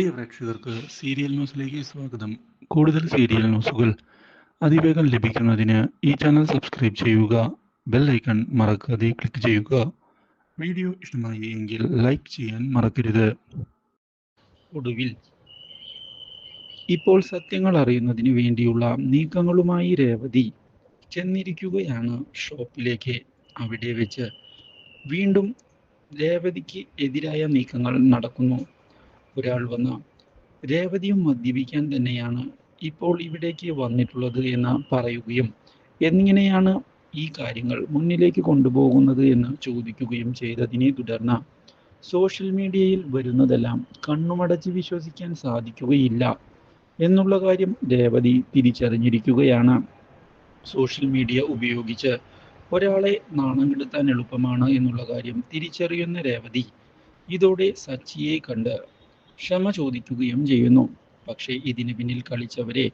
പ്രിയ പ്രേക്ഷകർക്ക് സീരിയൽ ന്യൂസിലേക്ക് സ്വാഗതം. കൂടുതൽ സീരിയൽ ന്യൂസുകൾ അതിവേഗം ലഭിക്കുന്നതിന് ഈ ചാനൽ സബ്സ്ക്രൈബ് ചെയ്യുക ബെൽ ഐക്കൺ മറക്കാതെ ക്ലിക്ക് ചെയ്യുക. വീഡിയോ ഇഷ്ടമായി എങ്കിൽ ലൈക്ക് ചെയ്യാൻ മറക്കരുത്. ഒടുവിൽ ഇപ്പോൾ സത്യങ്ങൾ അറിയുന്നതിന് വേണ്ടിയുള്ള നീക്കങ്ങളുമായി രേവതി ചെന്നിരിക്കുകയാണ് ഷോപ്പിലേക്ക്. അവിടെ വെച്ച് വീണ്ടും രേവതിക്ക് എതിരായ നീക്കങ്ങൾ നടക്കുന്നു. ഒരാൾ വന്ന രേവതിയും മദ്യപിക്കാൻ തന്നെയാണ് ഇപ്പോൾ ഇവിടേക്ക് വന്നിട്ടുള്ളത് എന്ന് പറയുകയും എന്നിങ്ങനെയാണ് ഈ കാര്യങ്ങൾ മുന്നിലേക്ക് കൊണ്ടുപോകുന്നത് എന്ന് ചോദിക്കുകയും ചെയ്തതിനെ തുടർന്ന് സോഷ്യൽ മീഡിയയിൽ വരുന്നതെല്ലാം കണ്ണുമടച്ച് വിശ്വസിക്കാൻ സാധിക്കുകയില്ല എന്നുള്ള കാര്യം രേവതി തിരിച്ചറിഞ്ഞിരിക്കുകയാണ്. സോഷ്യൽ മീഡിയ ഉപയോഗിച്ച് ഒരാളെ നാണം കെടുത്താൻ എളുപ്പമാണ് എന്നുള്ള കാര്യം തിരിച്ചറിയുന്ന രേവതി ഇതോടെ സച്ചിയെ കണ്ട് ക്ഷമ ചോദിക്കുകയും ചെയ്യുന്നു. പക്ഷേ ഇതിന് പിന്നിൽ കളിച്ചവരെ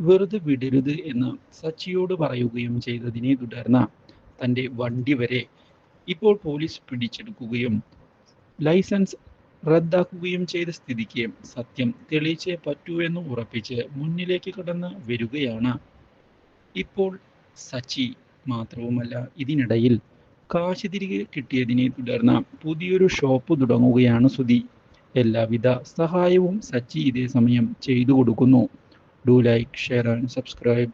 വെറുതെ വിടരുത് എന്ന് സച്ചിയോട് പറയുകയും ചെയ്തതിനെ തുടർന്ന് തന്റെ വണ്ടി വരെ ഇപ്പോൾ പോലീസ് പിടിച്ചെടുക്കുകയും ലൈസൻസ് റദ്ദാക്കുകയും ചെയ്ത സ്ഥിതിക്ക് സത്യം തെളിയിച്ചേ പറ്റൂ എന്ന് ഉറപ്പിച്ച് മുന്നിലേക്ക് കടന്ന് വരികയാണ്. ഇപ്പോൾ സച്ചി മാത്രവുമല്ല ഇതിനിടയിൽ കാശ് തിരികെ കിട്ടിയതിനെ തുടർന്ന് പുതിയൊരു ഷോപ്പ് തുടങ്ങുകയാണ് സുധി. എല്ലാവിധ സഹായവും സച്ചി ഇതേ സമയം ചെയ്തു കൊടുക്കുന്നു. Do like share and subscribe